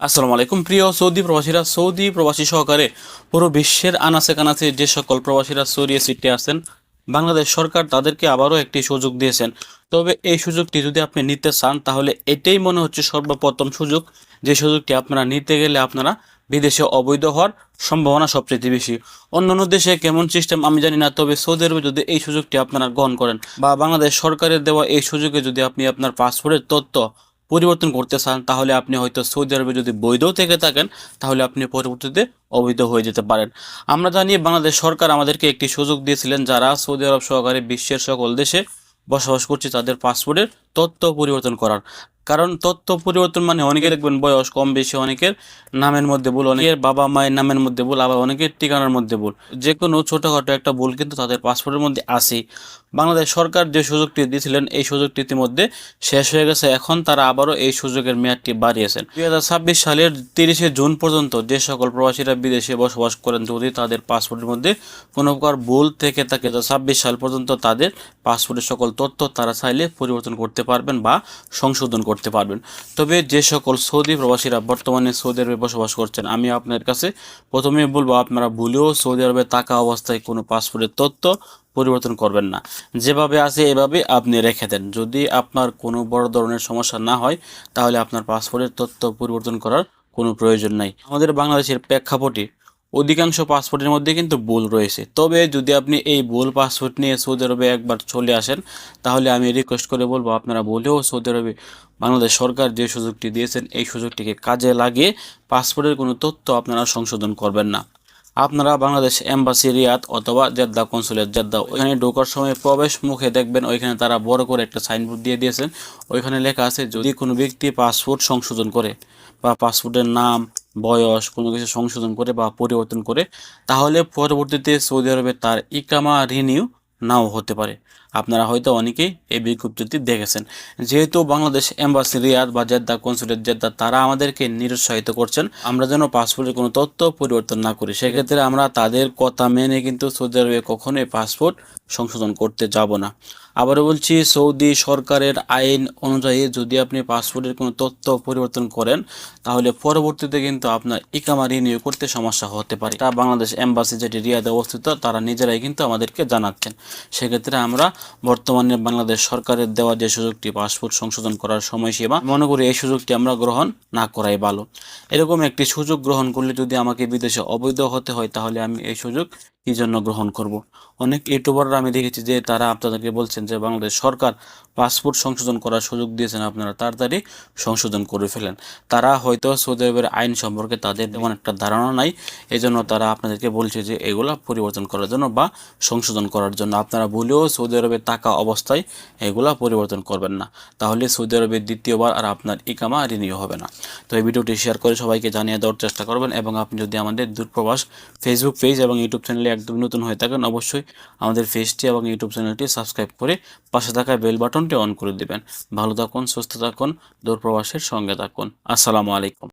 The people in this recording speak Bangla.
আসসালামু আলাইকুম। প্রিয় সৌদি প্রবাসীরা, সৌদি প্রবাসী সহকারে পুরো বিশ্বের আনাচে কানাচে যে সকল প্রবাসীরা সরিয়ে সিটে আছেন বাংলাদেশ সরকার তাদেরকে আবারও একটি সুযোগ দিয়েছেন। তবে এই সুযোগটি যদি আপনি নিতে চান, তাহলে এটাই মনে হচ্ছে সর্বপ্রথম সুযোগ। যে সুযোগটি আপনারা নিতে গেলে আপনারা বিদেশে অবৈধ হওয়ার সম্ভাবনা সবচেয়ে বেশি। অন্যান্য দেশে কেমন সিস্টেম আমি জানি না, তবে সৌদি আরবে যদি এই সুযোগটি আপনারা গ্রহণ করেন বা বাংলাদেশ সরকারের দেওয়া এই সুযোগে যদি আপনি আপনার পাসপোর্টের তথ্য পরিবর্তন করতে চান, তাহলে আপনি হয়তো সৌদি আরবে যদি বৈধ থেকে থাকেন, তাহলে আপনি পরবর্তীতে অবৈধ হয়ে যেতে পারেন। আমরা জানি বাংলাদেশ সরকার আমাদেরকে একটি সুযোগ দিয়েছিলেন, যারা সৌদি আরব সহকারে বিশ্বের সকল দেশে বসবাস করছে, তাদের পাসপোর্টের তথ্য পরিবর্তন করার। কারণ তথ্য পরিবর্তন মানে অনেকে দেখবেন বয়স কম, বেশি অনেকের নামের মধ্যে ভুল, অনেকের বাবা মায়ের নামের মধ্যে ভুল, আবার অনেকের ঠিকানার মধ্যে ভুল। যে কোনো ছোটোখাটো একটা ভুল কিন্তু তাদের পাসপোর্টের মধ্যে আসেই বাংলাদেশ সরকার যে সুযোগটি দিয়েছিলেন, এই সুযোগটি ইতিমধ্যে শেষ হয়ে গেছে। এখন তারা আবারও এই সুযোগের মেয়াদটি বাড়িয়েছেন। দুই ছাব্বিশ সালের তিরিশে জুন পর্যন্ত যে সকল প্রবাসীরা বিদেশে বসবাস করেন, যদি তাদের পাসপোর্টের মধ্যে কোনো প্রকার ভুল থেকে থাকে ছাব্বিশ সাল পর্যন্ত তাদের পাসপোর্টের সকল তথ্য তারা চাইলে পরিবর্তন করতে পারবেন বা সংশোধন করতে পারবেন। তবে যে সকল সৌদি প্রবাসীরা বর্তমানে সৌদি আরবে বসবাস করছেন, আমি আপনার কাছে প্রথমে বলব, আপনারা ভুলেও সৌদি আরবে থাকা অবস্থায় কোনো পাসপোর্টের তথ্য পরিবর্তন করবেন না। যেভাবে আছে এভাবে আপনি রেখে দেন। যদি আপনার কোনো বড় ধরনের সমস্যা না হয়, তাহলে আপনার পাসপোর্টের তথ্য পরিবর্তন করার কোনো প্রয়োজন নাই। আমাদের বাংলাদেশের প্রেক্ষাপটে অধিকাংশ পাসপোর্টের মধ্যে কিন্তু ভুল রয়েছে। তবে যদি আপনি এই ভুল পাসপোর্ট নিয়ে সৌদি আরবে একবার চলে আসেন, তাহলে আমি রিকোয়েস্ট করে বলব, আপনারা বলেও সৌদি আরবে বাংলাদেশ সরকার যে সুযোগটি দিয়েছেন, এই সুযোগটিকে কাজে লাগিয়ে পাসপোর্টের কোনো তথ্য আপনারা সংশোধন করবেন না। আপনারা বাংলাদেশ এম্বাসি, রিয়াদ অথবা জেদ্দা কনসুলেট জেদ্দা, ওইখানে ঢোকার সময় প্রবেশ মুখে দেখবেন ওইখানে তারা বড় করে একটা সাইনবোর্ড দিয়ে দিয়েছেন। ওইখানে লেখা আছে, যদি কোনো ব্যক্তি পাসপোর্ট সংশোধন করে বা পাসপোর্টের নাম, বয়স, কোনো কিছু সংশোধন করে বা পরিবর্তন করে, তাহলে পরবর্তীতে সৌদি আরবে তার ইকামা রিনিউ নাও হতে পারে। আপনারা হয়তো অনেকেই এই বিজ্ঞপ্তিটি দেখেছেন। যেহেতু বাংলাদেশ এম্বাসি, রিয়াদ বা জেদ্দা কনসুলেট জেদ্দা, তারা আমাদেরকে নিরুৎসাহিত করছেন। আমরা যেন পাসপোর্টের কোনো তথ্য পরিবর্তন না করি। সেক্ষেত্রে আমরা তাদের কথা মেনে কিন্তু সৌদি আরবে কখনোই পাসপোর্ট সংশোধন করতে যাব না। আবারও বলছি, সৌদি সরকারের আইন অনুযায়ী যদি আপনি পাসপোর্টের কোনো তথ্য পরিবর্তন করেন, তাহলে পরবর্তীতে কিন্তু আপনার ইকামা রিনিউ করতে সমস্যা হতে পারে। তা বাংলাদেশ এম্বাসি যেটি রিয়াদে অবস্থিত, তারা নিজেরাই কিন্তু আমাদেরকে জানাচ্ছেন। সেক্ষেত্রে আমরা বর্তমানে বাংলাদেশ সরকারের দেওয়া যে সুযোগটি পাসপোর্ট সংশোধন করার সময়সীমা মনে করি এই সুযোগটি আমরা গ্রহণ না করাই ভালো। এরকম একটি সুযোগ গ্রহণ করলে যদি আমাকে বিদেশে অবৈধ হতে হয়, তাহলে আমি এই সুযোগ কি জন্য গ্রহণ করব? অনেক ইউটিউবাররা আমি দেখেছি যে তারা আপনাদেরকে বলছেন যে বাংলাদেশ সরকার পাসপোর্ট সংশোধন করার সুযোগ দিয়েছেন, আপনারা তাড়াতাড়ি সংশোধন করে ফেলেন। তারা হয়তো সৌদি আরবের আইন সম্পর্কে তাদের তেমন একটা ধারণা নাই এই জন্য তারা আপনাদেরকে বলছে যে এগুলা পরিবর্তন করার জন্য বা সংশোধন করার জন্য। আপনারা ভুলেও সৌদি থাকা অবস্থায় এগুলা পরিবর্তন করবেন না। তাহলে সৌদি আরবের দ্বিতীয়বার আর আপনার ইকামা রিনিউ হবে না। তো এই ভিডিওটি শেয়ার করে সবাইকে জানিয়ে দেওয়ার চেষ্টা করবেন এবং আপনি যদি আমাদের দূরপ্রবাস ফেসবুক পেজ এবং ইউটিউব চ্যানেলে একদম নতুন হয়ে থাকেন, অবশ্যই আমাদের পেজটি এবং ইউটিউব চ্যানেলটি সাবস্ক্রাইব করে পাশে থাকা বেল বাটনটি অন করে দেবেন। ভালো থাকুন, সুস্থ থাকুন, দূরপ্রবাসের সঙ্গে থাকুন। আসসালামু আলাইকুম।